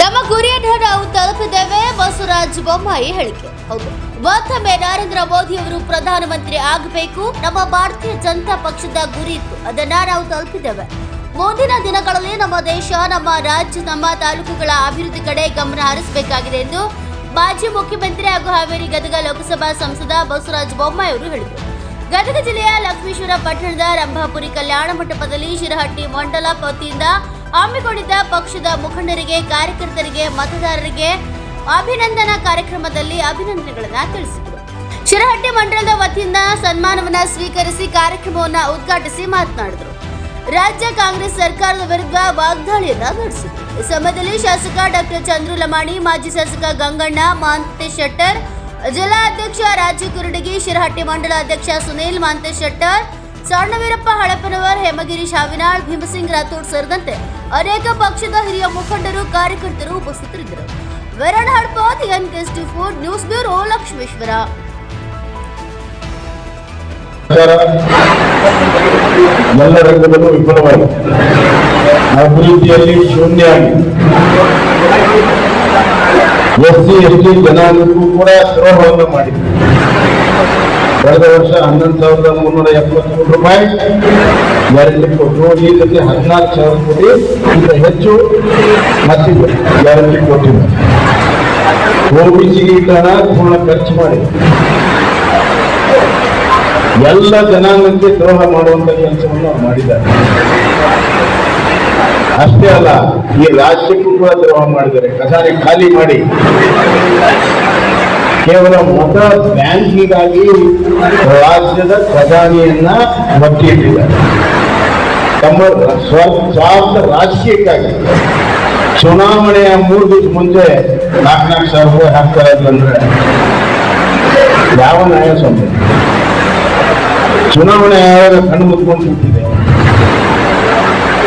ನಮ್ಮ ಗುರಿಯನ್ನು ನಾವು ತಲುಪಿದ್ದೇವೆ, ಬಸವರಾಜ ಬೊಮ್ಮಾಯಿ ಹೇಳಿಕೆ. ಹೌದು. ಮತ್ತೊಮ್ಮೆ ನರೇಂದ್ರ ಮೋದಿ ಅವರು ಪ್ರಧಾನಮಂತ್ರಿ ಆಗಬೇಕು, ನಮ್ಮ ಭಾರತೀಯ ಜನತಾ ಪಕ್ಷದ ಗುರಿ ಇತ್ತು. ಅದನ್ನ ನಾವು ತಲುಪಿದ್ದೇವೆ. ಮುಂದಿನ ದಿನಗಳಲ್ಲಿ ನಮ್ಮ ದೇಶ, ನಮ್ಮ ರಾಜ್ಯ, ನಮ್ಮ ತಾಲೂಕುಗಳ ಅಭಿವೃದ್ಧಿ ಕಡೆ ಗಮನ ಹರಿಸಬೇಕಾಗಿದೆ ಎಂದು ಮಾಜಿ ಮುಖ್ಯಮಂತ್ರಿ ಹಾಗೂ ಹಾವೇರಿ ಗದಗ ಲೋಕಸಭಾ ಸಂಸದ ಬಸವರಾಜ ಬೊಮ್ಮಾಯಿ ಅವರು ಹೇಳಿದರು. ಗದಗ ಜಿಲ್ಲೆಯ ಲಕ್ಷ್ಮೀಶ್ವರ ಪಟ್ಟಣದ ರಂಭಾಪುರಿ ಕಲ್ಯಾಣ ಮಂಟಪದಲ್ಲಿ ಶಿರಹಟ್ಟಿ ಮಂಡಲ ವತಿಯಿಂದ ಹಮ್ಮಿಕೊಂಡಿದ್ದ ಪಕ್ಷದ ಮುಖಂಡರಿಗೆ, ಕಾರ್ಯಕರ್ತರಿಗೆ, ಮತದಾರರಿಗೆ ಅಭಿನಂದನಾ ಕಾರ್ಯಕ್ರಮದಲ್ಲಿ ಅಭಿನಂದನೆಗಳನ್ನು ತಿಳಿಸಿದರು. ಶಿರಹಟ್ಟಿ ಮಂಡಲದ ವತಿಯಿಂದ ಸನ್ಮಾನವನ್ನು ಸ್ವೀಕರಿಸಿ ಕಾರ್ಯಕ್ರಮವನ್ನ ಉದ್ಘಾಟಿಸಿ ಮಾತನಾಡಿದರು. ರಾಜ್ಯ ಕಾಂಗ್ರೆಸ್ ಸರ್ಕಾರದ ವಿರುದ್ಧ ವಾಗ್ದಾಳಿಯನ್ನ ನಡೆಸಿದರು. ಈ ಸಮಯದಲ್ಲಿ ಶಾಸಕ ಡಾಕ್ಟರ್ ಚಂದ್ರು ಲಮಾಣಿ, ಮಾಜಿ ಶಾಸಕ ಗಂಗಣ್ಣ ಮಾಂತೆ ಶೆಟ್ಟರ್, ಜಿಲ್ಲಾ ಅಧ್ಯಕ್ಷ ರಾಜು ಕುರುಡಗಿ, ಶಿರಹಟ್ಟಿ ಮಂಡಲ ಅಧ್ಯಕ್ಷ ಸುನೀಲ್ ಮಾಂತೆ ಶೆಟ್ಟರ್ ಸಣ್ಣವೀರಪ್ಪ ಹಳಪನವರ್, ಹೇಮಗಿರಿ ಶಾವಿನಾಳ್, ಭೀಮಸಿಂಗ್ ರಾಥೋಡ್ ಸೇರಿದಂತೆ ಅನೇಕ ಪಕ್ಷದ ಹಿರಿಯ ಮುಖಂಡರು, ಕಾರ್ಯಕರ್ತರು ಉಪಸ್ಥಿತರಿದ್ದರು. News bureau Lakshmeshwar. ಎಲ್ಲ ರಂಗದಲ್ಲೂ ವಿಫಲವಾಗಿದೆ. ಅಭಿವೃದ್ಧಿಯಲ್ಲಿ ಶೂನ್ಯ ಎಸ್ ಸಿ ಎಸ್ ಟಿ ಜನಾಂಗಕ್ಕೂ ಕೂಡ ದ್ರೋಹವನ್ನು ಮಾಡಿದೆ. ಕಳೆದ ವರ್ಷ ಹನ್ನೊಂದು ಸಾವಿರದ ಮುನ್ನೂರ ಎಪ್ಪತ್ತು ಕೋಟಿ ರೂಪಾಯಿ ಗ್ಯಾರಂಟಿ ಕೊಟ್ಟರು ಈ ಸತಿ ಹದಿನಾಲ್ಕು ಸಾವಿರ ಕೋಟಿ ಈಗ ಹೆಚ್ಚು, ಮತ್ತಿದೆ ಗ್ಯಾರಂಟಿ ಕೊಟ್ಟಿದೆ. ಓಬಿಸಿಗೆ ಹಣ ಪೂರ್ಣ ಖರ್ಚು ಮಾಡಿ. ಎಲ್ಲ ಜನಾಂಗಕ್ಕೆ ದ್ರೋಹ ಮಾಡುವಂತ ಕೆಲಸವನ್ನು ಅವ್ರು ಮಾಡಿದ್ದಾರೆ. ಅಷ್ಟೇ ಅಲ್ಲ, ಈ ರಾಜ್ಯಕ್ಕೂ ಕೂಡ ದ್ರೋಹ ಮಾಡಿದ್ದಾರೆ. ಖಜಾನೆ ಖಾಲಿ ಮಾಡಿ. ಕೇವಲ ಮತ ಬ್ಯಾಂಕಿಗಾಗಿ ರಾಜ್ಯದ ಖಜಾನೆಯನ್ನ ಮಟ್ಟಿಟ್ಟಿದ್ದಾರೆ. ತಮ್ಮ ಸ್ವ, ಸ್ವಾರ್ಥ ರಾಜಕೀಯಕ್ಕಾಗಿ. ಚುನಾವಣೆಯ ಮೂರು ದಿವಸ ಮುಂಚೆ ನಾಲ್ಕು ನಾಲ್ಕು ಸಾವಿರ ರೂಪಾಯಿ ಹಾಕ್ತಾರೆ ಅಂತಂದ್ರೆ ಯಾವ ನ್ಯಾಯ ಸ್ವಾಮಿ? ಚುನಾವಣೆ ಆಯೋಗ ಕಣ್ಣು ಮುತ್ಕೊಂಡು ಬಿಟ್ಟಿದೆ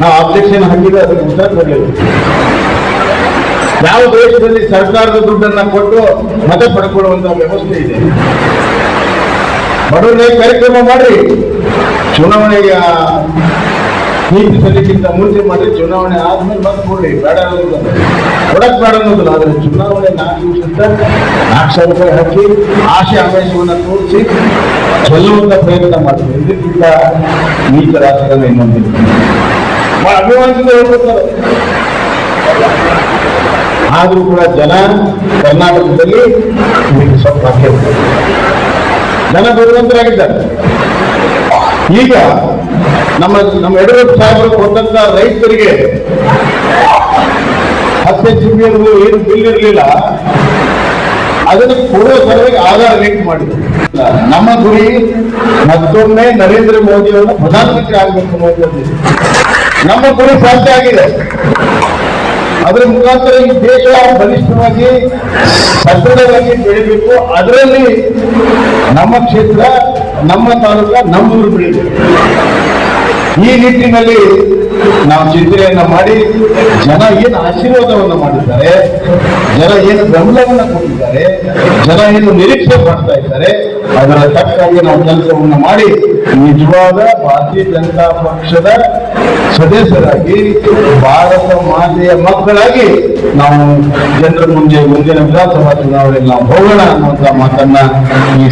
ನಾವು ಅಧ್ಯಕ್ಷನ ಹಾಕಿದ್ರೆ ಅದಕ್ಕೆ ಉತ್ತರ ಯಾವ ದೇಶದಲ್ಲಿ ಸರ್ಕಾರದ ದುಡ್ಡನ್ನ ಕೊಟ್ಟು ಮತ ಪಡ್ಕೊಳ್ಳುವಂತ ವ್ಯವಸ್ಥೆ ಇದೆ? ಬಡವರೇ ಕಾರ್ಯಕ್ರಮ ಮಾಡಿ ಚುನಾವಣೆಯ ನೀತಿ ಸಲ್ಲಿಕ್ಕಿಂತ ಮುಂಚೆ ಮಾಡಿ ಚುನಾವಣೆ ಆದ್ಮೇಲೆ ಕೊಡ್ಲಿ ಬೇಡ ಕೊಡಕ್ ಬೇಡ ಅನ್ನೋದಿಲ್ಲ. ಆದ್ರೆ ಚುನಾವಣೆ ನಾಲ್ಕು ದಿವಸದ ನಾಲ್ಕು ಸಾವಿರ ರೂಪಾಯಿ ಹಾಕಿ ಆಶೆ, ಆವೇಶವನ್ನ ತೋರಿಸಿ ಗೆಲ್ಲುವಂತ ಪ್ರಯತ್ನ ಮಾಡ್ತೀವಿ. ಇದಕ್ಕಿಂತ ನೀಚ ರಾಜಕಾರಣ ಇನ್ನೊಂದಿಲ್ಲ. ಬಹಳ ಅಭಿಮಾನದಿಂದ ಹೇಳ್ಕೊತಾರೆ ಆದ್ರೂ ಕೂಡ ಜನ ಕರ್ನಾಟಕದಲ್ಲಿ ಸ್ವಲ್ಪ ಜನ ಬರುವಂತರಾಗಿದ್ದಾರೆ ಈಗ ನಮ್ಮ ನಮ್ಮ ಯಡಿಯೂರಪ್ಪ ಸಾಹೇಬರು ಕೊಟ್ಟಂತ ರೈತರಿಗೆ ಹತ್ತು ಎಚ್ ಏನು ಬಿಲ್ ಇರಲಿಲ್ಲ ಅದನ್ನು ಕೊಡುವ ಸಲುವಾಗಿ ಆಧಾರ ಲಿಂಕ್ ಮಾಡಿದ್ರು. ನಮ್ಮ ಗುರಿ ಮತ್ತೊಮ್ಮೆ ನರೇಂದ್ರ ಮೋದಿ ಅವರು ಪ್ರಧಾನಮಂತ್ರಿ ಆಗಬೇಕು ಇದೆ. ನಮ್ಮ ಗುರಿ ಸಾಧ್ಯ ಆಗಿದೆ. ಅದರ ಮುಖಾಂತರ ಈ ದೇಶ ಬಲಿಷ್ಠವಾಗಿ ಸದೃಢವಾಗಿ ಬೆಳಿಬೇಕು. ಅದರಲ್ಲಿ ನಮ್ಮ ಕ್ಷೇತ್ರ, ನಮ್ಮ ತಾಲೂಕ ನಮ್ಮೂರು ಬೆಳಿಬೇಕು. ಈ ನಿಟ್ಟಿನಲ್ಲಿ ನಾವು ಚಿಂತನೆಯನ್ನ ಮಾಡಿ, ಜನ ಏನು ಆಶೀರ್ವಾದವನ್ನು ಮಾಡಿದ್ದಾರೆ, ಜನ ಏನು ಬೆಂಬಲವನ್ನ ಕೊಟ್ಟಿದ್ದಾರೆ, ಜನ ಏನು ನಿರೀಕ್ಷೆ ಮಾಡ್ತಾ ಇದ್ದಾರೆ, ಅದರ ತಕ್ಕಾಗಿ ನಾವು ಕೆಲಸವನ್ನು ಮಾಡಿ, ನಿಜವಾದ ಭಾರತೀಯ ಜನತಾ ಪಕ್ಷದ ಸದಸ್ಯರಾಗಿ, ಭಾರತ ಮಾತೆಯ ಮಕ್ಕಳಾಗಿ ನಾವು ಜನರ ಮುಂದೆ ಮುಂದಿನ ವಿಧಾನಸಭಾ ಚುನಾವಣೆಯಲ್ಲಿ ನಾವು ಹೋಗೋಣ ಅನ್ನುವಂತ ಮಾತನ್ನ ಈ